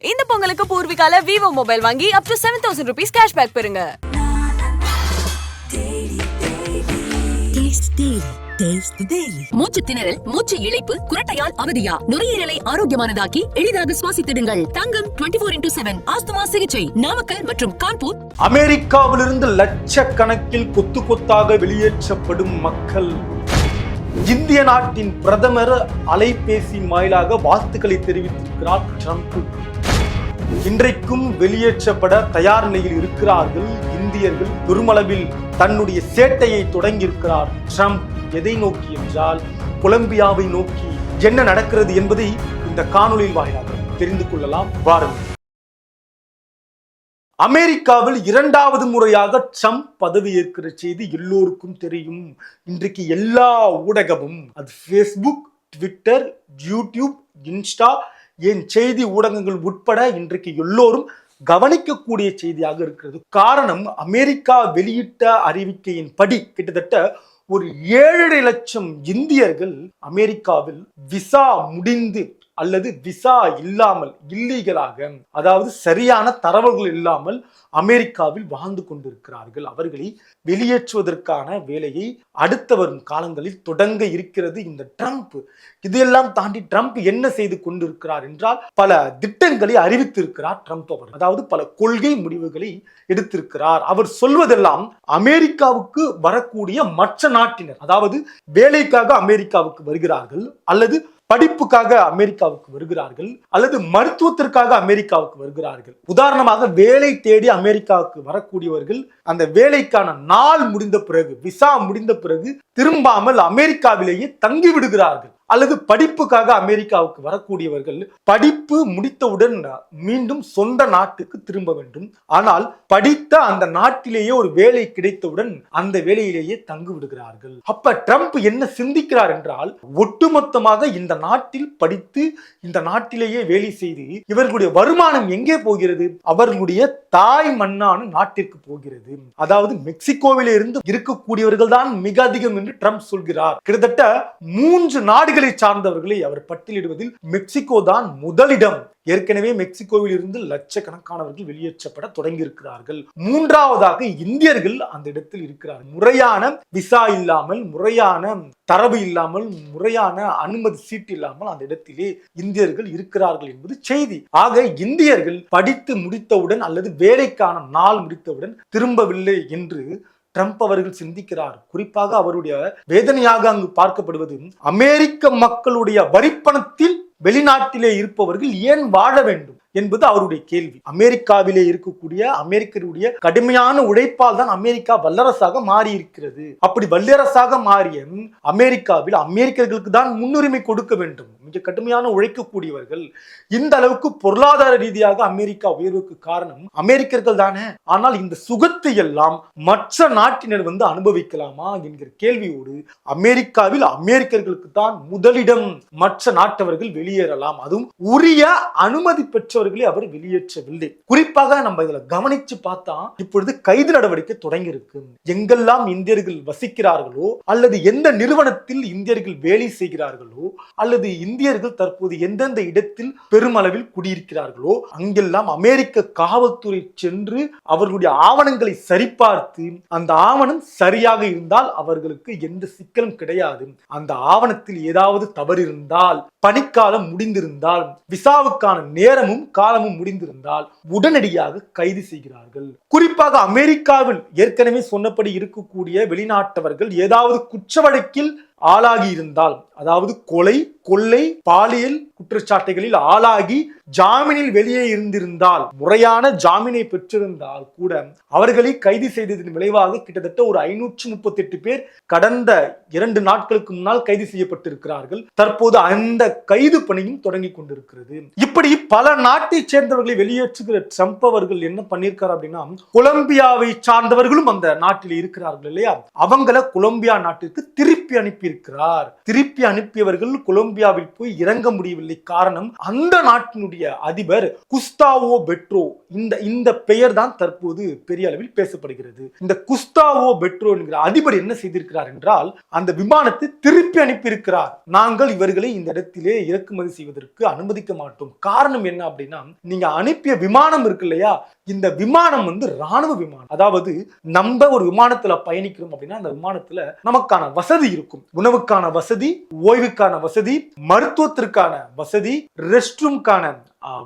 இந்த பொங்கலுக்கு பூர்விகால Vivo mobile வாங்கி up to seven thousand rupees cashback பெறுங்க. மூச்சு திணறல் மூச்சு இழைப்பு குரட்டையால் அவதியா? நுரையீரலை ஆரோக்கியமானதாக்கி எளிதாக சுவாசித்திடுங்கள். Thangam twenty four into seven asthma சிகிச்சை நாமக்கல் மற்றும் கான்பூர். அமெரிக்காவிலிருந்து லட்சக்கணக்கில் கொத்து கொத்தாக வெளியேற்றப்படும் மக்கள். இந்திய நாட்டின் பிரதமர் அலைபேசி வாயிலாக வாழ்த்துக்களை தெரிவித்திருக்கிறார் ட்ரம்ப். இன்றைக்கும் வெளியேற்றப்பட தயார் நிலையில் இருக்கிறார்கள் இந்தியர்கள். பெருமளவில் தன்னுடைய சேட்டையை தொடங்கியிருக்கிறார் ட்ரம்ப். எதை நோக்கி என்றால் கொலம்பியாவை நோக்கி என்ன நடக்கிறது என்பதை இந்த காணொலியில் வாயிலாக தெரிந்து கொள்ளலாம். வாருங்கள். அமெரிக்காவில் இரண்டாவது முறையாக ட்ரம்ப் பதவியேற்கிற செய்தி எல்லோருக்கும் தெரியும். இன்றைக்கு எல்லா ஊடகமும் அது ஃபேஸ்புக் ட்விட்டர் யூடியூப் இன்ஸ்டா என் செய்தி ஊடகங்கள் உட்பட இன்றைக்கு எல்லோரும் கவனிக்கக்கூடிய செய்தியாக இருக்கிறது. காரணம் அமெரிக்கா வெளியிட்ட அறிவிக்கையின் படி கிட்டத்தட்ட ஒரு ஏழரை லட்சம் இந்தியர்கள் அமெரிக்காவில் விசா முடிந்து அல்லது விசா இல்லாமல் இல்லீகலாக அதாவது சரியான தரவுகள் இல்லாமல் அமெரிக்காவில் வாழ்ந்து கொண்டிருக்கிறார்கள். அவர்களை வெளியேற்றுவதற்கான வேலையை அடுத்த வரும் காலங்களில் தொடங்க இருக்கிறது இந்த ட்ரம்ப். இதையெல்லாம் தாண்டி ட்ரம்ப் என்ன செய்து கொண்டிருக்கிறார் என்றால் பல திட்டங்களை அறிவித்திருக்கிறார் ட்ரம்ப் அவர் அதாவது பல கொள்கை முடிவுகளை எடுத்திருக்கிறார். அவர் சொல்வதெல்லாம் அமெரிக்காவுக்கு வரக்கூடிய மற்ற நாட்டினர் அதாவது வேலைக்காக அமெரிக்காவுக்கு வருகிறார்கள் அல்லது படிப்புக்காக அமெரிக்காவுக்கு வருகிறார்கள் அல்லது மருத்துவத்திற்காக அமெரிக்காவுக்கு வருகிறார்கள். உதாரணமாக வேலை தேடி அமெரிக்காவுக்கு வரக்கூடியவர்கள் அந்த வேலைக்கான நாள் முடிந்த பிறகு விசா முடிந்த பிறகு திரும்பாமல் அமெரிக்காவிலேயே தங்கி விடுகிறார்கள் அல்லது படிப்புக்காக அமெரிக்காவுக்கு வரக்கூடியவர்கள் படிப்பு முடித்தவுடன் மீண்டும் சொந்த நாட்டுக்கு திரும்ப வேண்டும். ஆனால் படித்த அந்த நாட்டிலேயே ஒரு வேலை கிடைத்தவுடன் அந்த வேலையிலேயே தங்கி விடுகிறார்கள். அப்ப ட்ரம்ப் என்ன சிந்திக்கிறார் என்றால் ஒட்டுமொத்தமாக இந்த நாட்டில் படித்து இந்த நாட்டிலேயே வேலை செய்து இவர்களுடைய வருமானம் எங்கே போகிறது? அவர்களுடைய தாய் மண்ணான நாட்டிற்கு போகிறது. அதாவது மெக்சிகோவிலே இருந்து இருக்கக்கூடியவர்கள் தான் மிக அதிகம் என்று ட்ரம்ப் சொல்கிறார். கிட்டத்தட்ட மூன்று நாடுகள் நாடுகளை சார்ந்தவர்களை அவர் பட்டியலிடுவதில் மெக்சிகோ தான் முதலிடம். ஏற்கனவே மெக்சிகோவில் இருந்து லட்சக்கணக்கானவர்கள் வெளியேற்றப்பட தொடங்கியிருக்கிறார்கள். மூன்றாவதாக இந்தியர்கள் அந்த இடத்தில் இருக்கிறார். முறையான விசா இல்லாமல் முறையான தரவு இல்லாமல் முறையான அனுமதி சீட்டு இல்லாமல் அந்த இடத்திலே இந்தியர்கள் இருக்கிறார்கள் என்பது செய்தி. ஆக இந்தியர்கள் படித்து முடித்தவுடன் அல்லது வேலைக்கான நாள் முடித்தவுடன் திரும்பவில்லை என்று ட்ரம்ப் அவர்கள் சிந்திக்கிறார். குறிப்பாக அவருடைய வேதனையாக அங்கு பார்க்கப்படுவது அமெரிக்க மக்களுடைய வரிப்பணத்தில் வெளிநாட்டிலே இருப்பவர்கள் ஏன் வாழ வேண்டும்? என்பது அவருடைய கேள்வி. அமெரிக்காவிலே இருக்கக்கூடிய அமெரிக்கருடைய கடுமையான உழைப்பால் தான் அமெரிக்கா வல்லரசாக மாறி இருக்கிறது அப்படி வல்லரசாக மாறிய அமெரிக்காவில் அமெரிக்கர்களுக்கு தான் முன்னுரிமை கொடுக்க வேண்டும். மிக கடுமையான உழைக்கக்கூடியவர்கள். இந்த அளவுக்கு பொருளாதார ரீதியாக அமெரிக்கா உயர்வுக்கு காரணம் அமெரிக்கர்கள் தானே. ஆனால் இந்த சுகத்தை எல்லாம் மற்ற நாட்டினர் வந்து அனுபவிக்கலாமா என்கிற கேள்வியோடு அமெரிக்காவில் அமெரிக்கர்களுக்கு தான் முதலிடம் மற்ற நாட்டவர்கள் வெளியேறலாம். அதுவும் உரிய அனுமதி பெற்ற பெற்றவர்களை அவர் வெளியேற்றவில்லை. குறிப்பாக நம்ம இதுல கவனிச்சு பார்த்தா இப்பொழுது கைது நடவடிக்கை தொடங்கி இருக்கு எங்கெல்லாம் இந்தியர்கள் வசிக்கிறார்களோ அல்லது எந்த நிறுவனத்தில் இந்தியர்கள் வேலை செய்கிறார்களோ அல்லது இந்தியர்கள் தற்போது எந்தெந்த இடத்தில் பெருமளவில் குடியிருக்கிறார்களோ அங்கெல்லாம் அமெரிக்க காவல்துறை சென்று அவர்களுடைய ஆவணங்களை சரிபார்த்து அந்த ஆவணம் சரியாக இருந்தால் அவர்களுக்கு எந்த சிக்கலும் கிடையாது. அந்த ஆவணத்தில் ஏதாவது தவறு இருந்தால் பணிக்காலம் முடிந்திருந்தால் விசாவுக்கான நேரமும் காலமும் முடிந்திருந்தால் உடனடியாக கைது செய்கிறார்கள். குறிப்பாக அமெரிக்காவில் ஏற்கனவே சொன்னபடி இருக்கக்கூடிய வெளிநாட்டவர்கள் ஏதாவது குற்ற வழக்கில் ஆளாகி இருந்தால் அதாவது கொலை கொள்ளை பாலியல் குற்றச்சாட்டுகளில் ஆளாகி ஜாமீனில் வெளியே இருந்திருந்தால் முறையான ஜாமீனை பெற்றிருந்தால் கூட அவர்களை கைது செய்ததன் விளைவாக கிட்டத்தட்ட ஒரு ஐநூற்று முப்பத்தி எட்டு பேர் கடந்த இரண்டு நாட்களுக்கு முன்னால் கைது செய்யப்பட்டிருக்கிறார்கள். தற்போது அந்த கைது பணியும் தொடங்கி கொண்டிருக்கிறது. இப்படி பல நாட்டை சேர்ந்தவர்களை வெளியேற்றுகிற ட்ரம்ப் அவர்கள் என்ன பண்ணியிருக்காரு அப்படின்னா கொலம்பியாவை சார்ந்தவர்களும் அந்த நாட்டில் இருக்கிறார்கள் இல்லையா? அவங்கள கொலம்பியா நாட்டிற்கு திருப்பி அனுப்பியிருக்கிறார். திருப்பி அனுப்பியவர்கள் கொலம்பியாவில் போய் இறங்க முடியவில்லை. காரணம் அந்த நாட்டினுடைய அதிபர் குஸ்தாவோ பெட்ரோ. இந்த இந்த பெயர் தான் தற்போது பெரிய அளவில் பேசப்படுகிறது. இந்த குஸ்தாவோ பெட்ரோ என்கிற அதிபர் என்ன செய்திருக்கிறார் என்றால் அந்த விமானத்தை திருப்பி அனுப்பியிருக்கிறார். நாங்கள் இவர்களை இந்த இடத்திலே இறக்குமதி செய்வதற்கு அனுமதிக்க மாட்டோம். காரணம் என்ன அப்படின்னா நீங்க அனுப்பிய விமானம் இருக்கு இல்லையா? இந்த விமானம் வந்து ராணுவ விமானம். அதாவது நம்ம ஒரு விமானத்துல பயணிக்கிறோம் அப்படின்னா அந்த விமானத்துல நமக்கான வசதி இருக்கும். உணவுக்கான வசதி ஓய்வுக்கான வசதி மருத்துவத்திற்கான வசதி ரெஸ்ட் ரூம்கான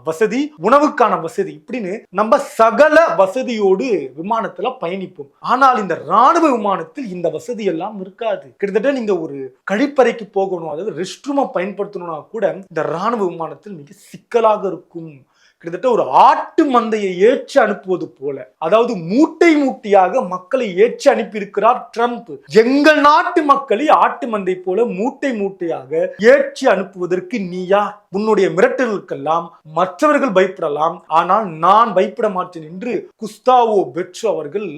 வசதி உணவுக்கான வசதி இப்படின்னு நம்ம சகல வசதியோடு விமானத்துல பயணிப்போம். ஆனால் இந்த ராணுவ விமானத்தில் இந்த வசதி எல்லாம் இருக்காது. கிட்டத்தட்ட நீங்க ஒரு கழிப்பறைக்கு போகணும் அதாவது ரெஸ்ட் ரூமை பயன்படுத்தணும்னா கூட இந்த ராணுவ விமானத்தில் மிக சிக்கலாக இருக்கும். கிட்டத்தட்ட ஒரு ஆட்டு மந்தையை ஏற்றி அனுப்புவது போல. அதாவது மூட்டை மூட்டையாக மக்களை ஏற்று அனுப்பியிருக்கிறார் ட்ரம்ப். எங்கள் நாட்டு மக்களை ஆட்டு மந்தை போல மூட்டை மூட்டையாக ஏற்றி அனுப்புவதற்கு நீயா உன்னுடைய மிரட்டலுக்கெல்லாம் மற்றவர்கள் பயப்படலாம். ஆனால் நான் பயப்பட மாட்டேன் என்று குஸ்தாவோ பெட்ரோ அவர்கள்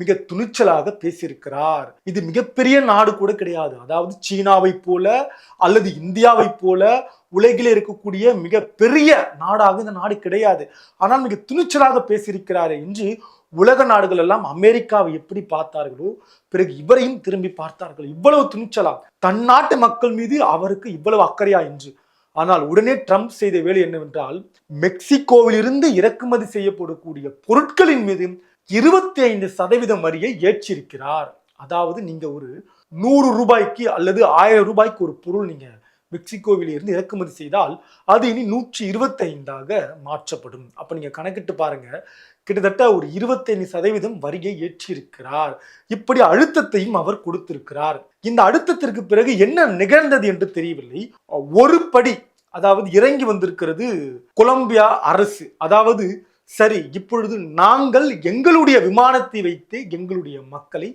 மிக துணிச்சலாக பேசியிருக்கிறார். இது மிகப்பெரிய நாடு கூட கிடையாது. அதாவது சீனாவை போல அல்லது இந்தியாவை போல உலகிலே இருக்கக்கூடிய மிக பெரிய நாடாக இந்த நாடு கிடையாது. ஆனால் மிக துணிச்சலாக பேசியிருக்கிறார் என்று உலக நாடுகள் எல்லாம் அமெரிக்காவை எப்படி பார்த்தார்களோ பிறகு இவரையும் திரும்பி பார்த்தார்கள். இவ்வளவு துணிச்சலா? தன் நாட்டு மக்கள் மீது அவருக்கு இவ்வளவு அக்கறையா என்று. ஆனால் உடனே ட்ரம்ப் செய்த வேலை என்னவென்றால் மெக்சிகோவிலிருந்து இறக்குமதி செய்யப்படக்கூடிய பொருட்களின் மீது இருபத்தி ஐந்து சதவீதம் வரியை ஏற்றிருக்கிறார். அதாவது நீங்க ஒரு நூறு ரூபாய்க்கு அல்லது ஆயிரம் ரூபாய்க்கு ஒரு பொருள் நீங்க மெக்சிகோவில் இருந்து இறக்குமதி செய்தால் அது இனி நூற்றி இருபத்தி ஐந்தாக மாற்றப்படும். அப்ப நீங்க கணக்கிட்டு பாருங்க. கிட்டத்தட்ட ஒரு இருபத்தைந்து சதவீதம் வரியை ஏற்றிருக்கிறார். இப்படி அழுத்தத்தையும் அவர் கொடுத்திருக்கிறார். இந்த அழுத்தத்திற்கு பிறகு என்ன நிகழ்ந்தது என்று தெரியவில்லை. ஒரு படி அதாவது இறங்கி வந்திருக்கிறது கொலம்பியா அரசு. அதாவது சரி இப்பொழுது நாங்கள் எங்களுடைய விமானத்தை வைத்து எங்களுடைய மக்களை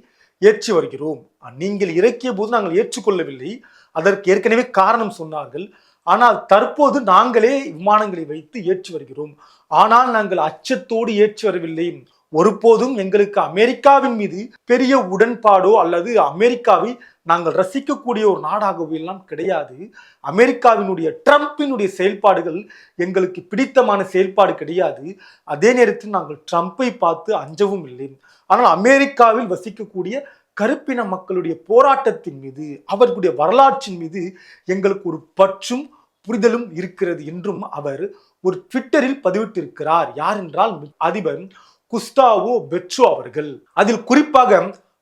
ஏற்றி வருகிறோம். நீங்கள் இறக்கிய போது நாங்கள் ஏற்றுக்கொள்ளவில்லை. அதற்கு ஏற்கனவே காரணம் சொன்னார்கள். ஆனால் தற்போது நாங்களே விமானங்களை வைத்து ஏற்றி வருகிறோம். ஆனால் நாங்கள் அச்சத்தோடு ஏற்றி வரவில்லை. ஒருபோதும் எங்களுக்கு அமெரிக்காவின் மீது பெரிய உடன்பாடோ அல்லது அமெரிக்காவை நாங்கள் ரசிக்கக்கூடிய ஒரு நாடாகவோ எல்லாம் கிடையாது. அமெரிக்காவினுடைய ட்ரம்ப்பினுடைய செயல்பாடுகள் எங்களுக்கு பிடித்தமான செயல்பாடு கிடையாது. அதே நேரத்தில் நாங்கள் ட்ரம்ப்பை பார்த்து அஞ்சவும் இல்லை. ஆனால் அமெரிக்காவில் வசிக்கக்கூடிய கருப்பின மக்களுடைய போராட்டத்தின் மீது அவர்களுடைய வரலாற்றின் மீது எங்களுக்கு ஒரு பற்றும் புரிதலும் இருக்கிறது என்றும் அவர் ஒரு ட்விட்டரில் பதிவிட்டிருக்கிறார். யார் என்றால் அதிபர் குஸ்டாவோ பெட்சோ அவர்கள். அதில் குறிப்பாக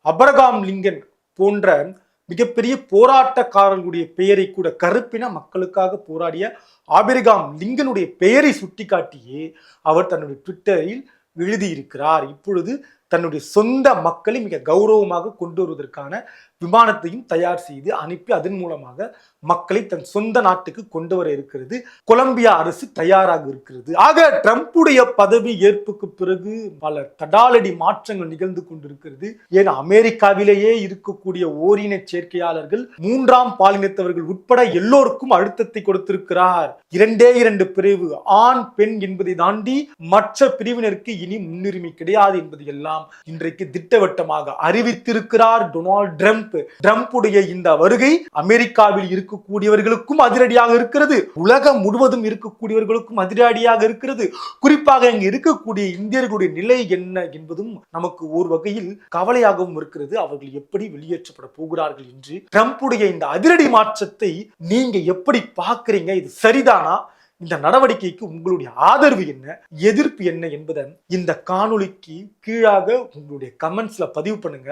அபரகாம் லிங்கன் போன்ற மிகப்பெரிய போராட்டக்காரர்களுடைய பெயரை கூட கருப்பின மக்களுக்காக போராடிய ஆபிரகாம் லிங்கனுடைய பெயரை சுட்டிக்காட்டியே அவர் தன்னுடைய ட்விட்டரில் எழுதியிருக்கிறார். இப்பொழுது தன்னுடைய சொந்த மக்களை மிக கௌரவமாக கொண்டு வருவதற்கான விமானத்தையும் தயார் செய்து அனுப்பி அதன் மூலமாக மக்களை தன் சொந்த நாட்டுக்கு கொண்டு வர இருக்கிறது. கொலம்பியா அரசு தயாராக இருக்கிறது. ஆக ட்ரம்ப்புடைய பதவி ஏற்புக்கு பிறகு பல தடாலடி மாற்றங்கள் நிகழ்ந்து கொண்டிருக்கிறது. ஏன் அமெரிக்காவிலேயே இருக்கக்கூடிய ஓரின சேர்க்கையாளர்கள் மூன்றாம் பாலினத்தவர்கள் உட்பட எல்லோருக்கும் அழுத்தத்தை கொடுத்திருக்கிறார். இரண்டே இரண்டு பிரிவு ஆண் பெண் என்பதை தாண்டி மற்ற பிரிவினருக்கு இனி முன்னுரிமை கிடையாது என்பதை எல்லாம் இன்றைக்கு திட்டவட்டமாக அறிவித்திருக்கிறார் டொனால்ட் ட்ரம்ப். ட்ரம்ப்புடைய இந்த வருகை அமெரிக்காவில் இருக்கக்கூடியவர்களுக்கும் அதிரடியாக இருக்கிறது. உலகம் முழுவதும் இருக்கக்கூடியவர்களுக்கும் அதிரடியாக இருக்கிறது. குறிப்பாக இங்கு இருக்கக்கூடிய இந்தியர்களுடைய நிலை என்ன என்பதும் நமக்கு ஒரு வகையில் கவலையாகவும் இருக்கிறது. அவர்கள் எப்படி வெளியேற்றப்பட போகிறார்கள் என்று. ட்ரம்ப்புடைய இந்த அதிரடி மாற்றத்தை நீங்க எப்படி பார்க்கறீங்க? இது சரிதானா? இந்த நடவடிக்கைக்கு உங்களுடைய ஆதரவு என்ன எதிர்ப்பு என்ன என்பதை இந்த காணொளிக்கு கீழாக உங்களுடைய கமெண்ட்ஸ்ல பதிவு பண்ணுங்க.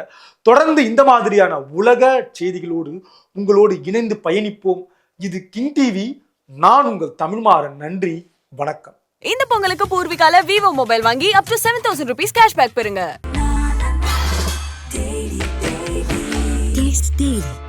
தொடர்ந்து இந்த மாதிரியான உலக செய்திகளோடு உங்களோடு இணைந்து பயணிப்போம். இது கிங் டிவி நான் உங்கள் தமிழ்மாறன் நன்றி வணக்கம். இந்த பொங்கலுக்கு பூர்விகால விவோ மொபைல் வாங்கி up to seven thousand rupees cashback பெறுங்க.